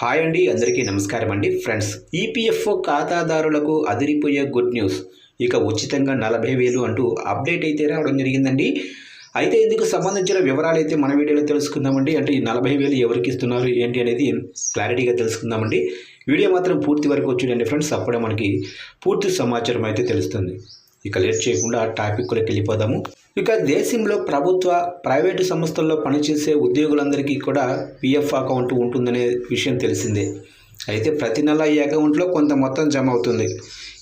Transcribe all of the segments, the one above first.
Hi అండి అందరికీ నమస్కారం అండి. ఫ్రెండ్స్ ఈపీఎఫ్ఓ ఖాతాదారులకు అదిరిపోయే గుడ్ న్యూస్. ఇక ఉచితంగా నలభై వేలు అంటూ అప్డేట్ అయితే రావడం జరిగిందండి. అయితే ఇందుకు సంబంధించిన వివరాలు అయితే మన వీడియోలో తెలుసుకుందామండి. అంటే ఈ నలభై వేలు ఎవరికి ఇస్తున్నారు ఏంటి అనేది క్లారిటీగా తెలుసుకుందామండి. వీడియో మాత్రం పూర్తి వరకు చూడండి ఫ్రెండ్స్ అప్పుడే మనకి పూర్తి సమాచారం అయితే తెలుస్తుంది. ఇక లేట్ చేయకుండా టాపిక్లోకి వెళ్ళిపోదాము. ఇక దేశంలో ప్రభుత్వ ప్రైవేటు సంస్థల్లో పనిచేసే ఉద్యోగులందరికీ కూడా పిఎఫ్ అకౌంట్ ఉంటుందనే విషయం తెలిసిందే. అయితే ప్రతి నెల ఈ అకౌంట్లో కొంత మొత్తం జమ అవుతుంది.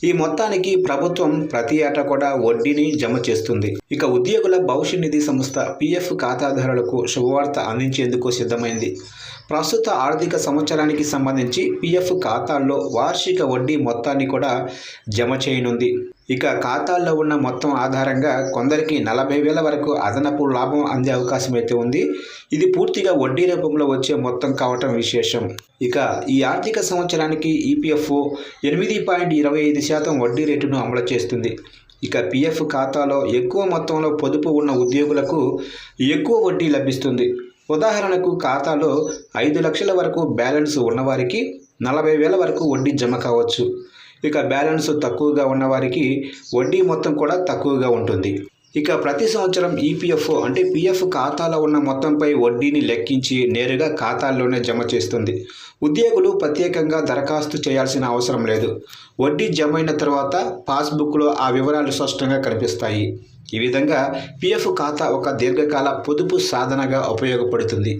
ఈ మొత్తానికి ప్రభుత్వం ప్రతి ఏటా కూడా వడ్డీని జమ చేస్తుంది. ఇక ఉద్యోగుల భవిష్య నిధి సంస్థ పిఎఫ్ ఖాతాదారులకు శుభవార్త అందించేందుకు సిద్ధమైంది. ప్రస్తుత ఆర్థిక సంవత్సరానికి సంబంధించి పిఎఫ్ ఖాతాల్లో వార్షిక వడ్డీ మొత్తాన్ని కూడా జమ చేయనుంది. ఇక ఖాతాల్లో ఉన్న మొత్తం ఆధారంగా కొందరికి నలభై వేల వరకు అదనపు లాభం అందే అవకాశం అయితే ఉంది. ఇది పూర్తిగా వడ్డీ రూపంలో వచ్చే మొత్తం కావటం విశేషం. ఇక ఈ ఆర్థిక సంవత్సరానికి ఈపీఎఫ్ఓ ఎనిమిది పాయింట్ ఇరవై ఐదు శాతం వడ్డీ రేటును అమలు చేస్తుంది. ఇక పిఎఫ్ ఖాతాలో ఎక్కువ మొత్తంలో పొదుపు ఉన్న ఉద్యోగులకు ఎక్కువ వడ్డీ లభిస్తుంది. ఉదాహరణకు ఖాతాలో ఐదు లక్షల వరకు బ్యాలెన్స్ ఉన్నవారికి నలభై వేల వరకు వడ్డీ జమ కావచ్చు. ఇక బ్యాలెన్స్ తక్కువగా ఉన్నవారికి వడ్డీ మొత్తం కూడా తక్కువగా ఉంటుంది. ఇక ప్రతి సంవత్సరం ఈపీఎఫ్ఓ అంటే పిఎఫ్ ఖాతాలో ఉన్న మొత్తంపై వడ్డీని లెక్కించి నేరుగా ఖాతాల్లోనే జమ చేస్తుంది. ఉద్యోగులు ప్రత్యేకంగా దరఖాస్తు చేయాల్సిన అవసరం లేదు. వడ్డీ జమ అయిన తర్వాత పాస్బుక్లో ఆ వివరాలు స్పష్టంగా కనిపిస్తాయి. ఈ విధంగా పిఎఫ్ ఖాతా ఒక దీర్ఘకాల పొదుపు సాధనగా ఉపయోగపడుతుంది.